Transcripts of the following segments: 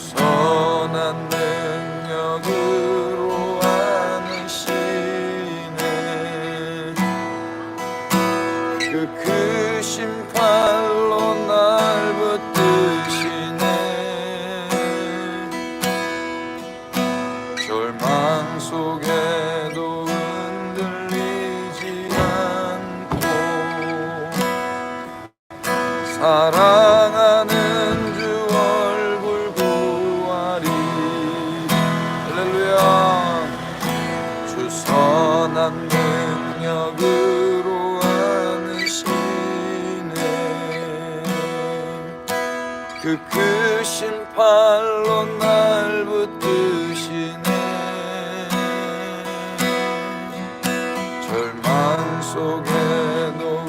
선 크신 팔로 날 붙드시네. 절망 속에도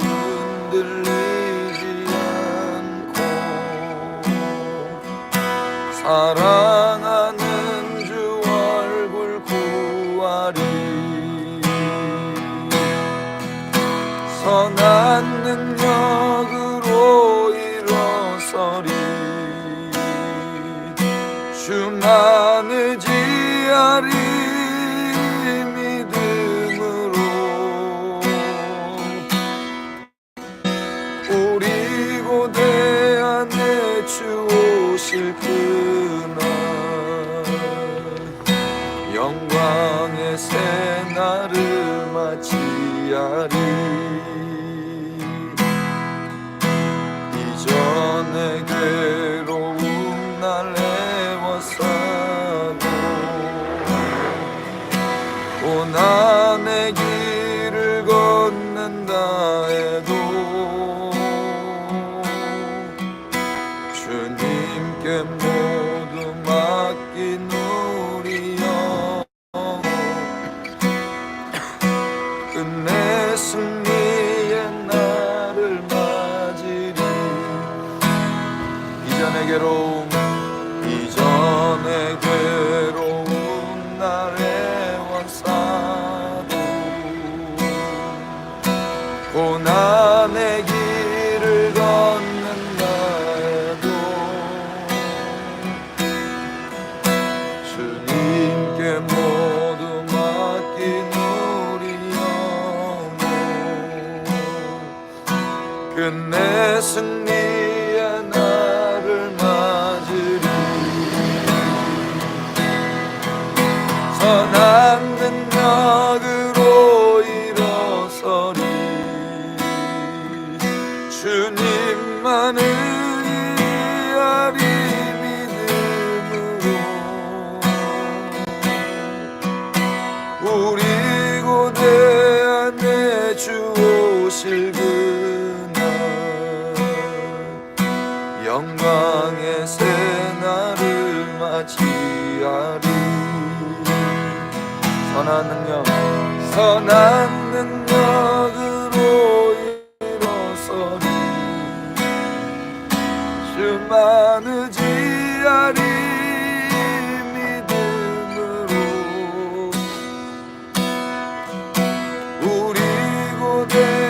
흔들리지 않고 사랑하는 주만 의 지하리 믿음으로. 우리 고대 안에 주 오실 그날 영광의 새 날을 맞이하리 고난의 길을 걷는다 해도 주님께 모두 맡긴 우리 영혼 끝내 승리의 날을 맞으리 이전의 괴로움 이전의 괴로움 날 애워싸 승리의 날을 맞으리. 선한 능력으로 일어서리. 주님만 의하리 믿음으로 우리 고대 안에 주 오실 그 선한 능력 선한 능력으로 일어서리. 주만 의지하리 믿음으로. 우리 고대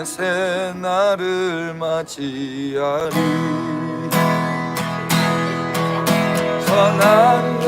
영광의 새 날을 맞이하리. 선한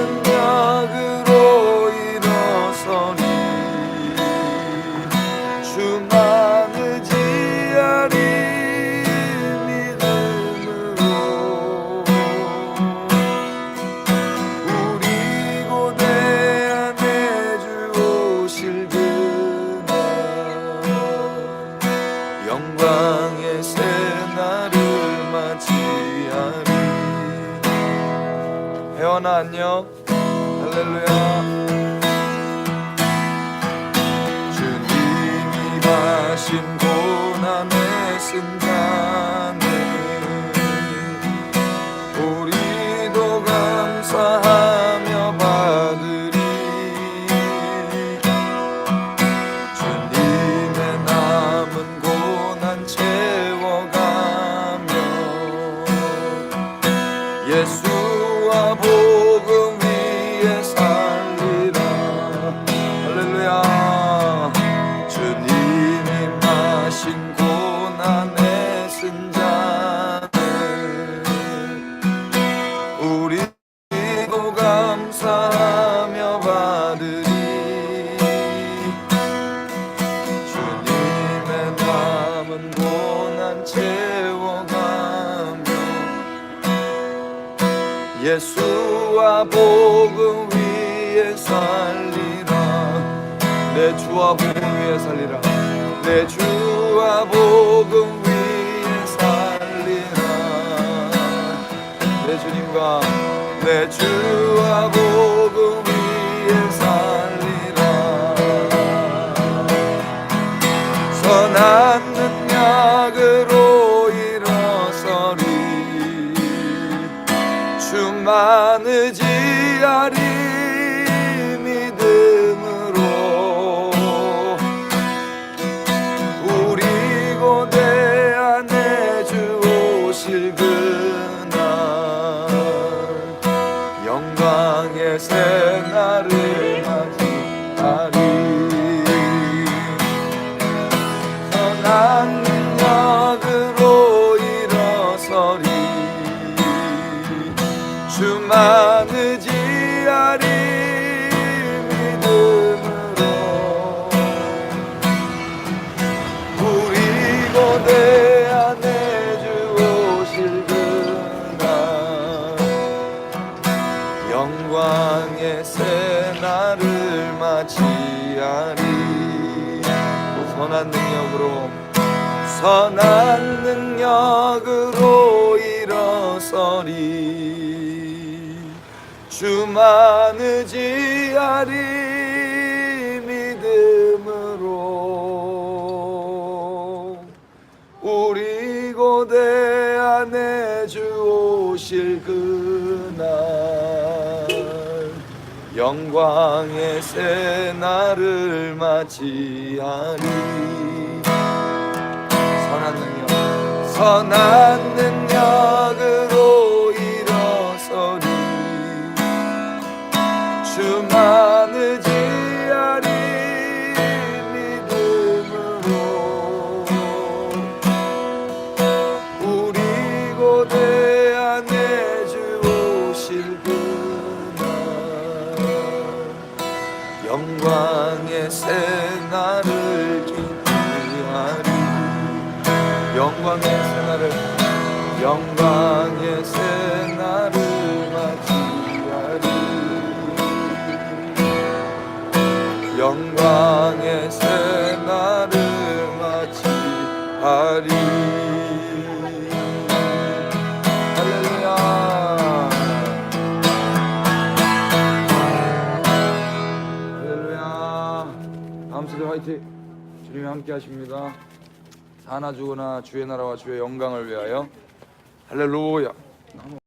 예수와 복음 위에 살리라. 내 주와 복음 위에 살리라. 내 주와 복음 위에 살리라. 내 주님과 내 주와 복음 위에 살리라. 선한 능력으 의지하리 믿음으로 우리 고대 안에 주 오실 그날 영광의 새날을 맞이하리 선한 선한 능력으로 선한 능력으로 일어서리. 주만 의지하리 믿음으로. 우리 고대 안에 주 오실 그 영광의 새 날을 맞이하리. 선한 능력 선한 능력으로 일어서리. 주만 의지하리 믿음으로 우리 고대 새날을 기쁘하리. 영광의 새날을 영광의 새 화이팅! 주님이 함께 하십니다. 사나 죽으나 주의 나라와 주의 영광을 위하여. 할렐루야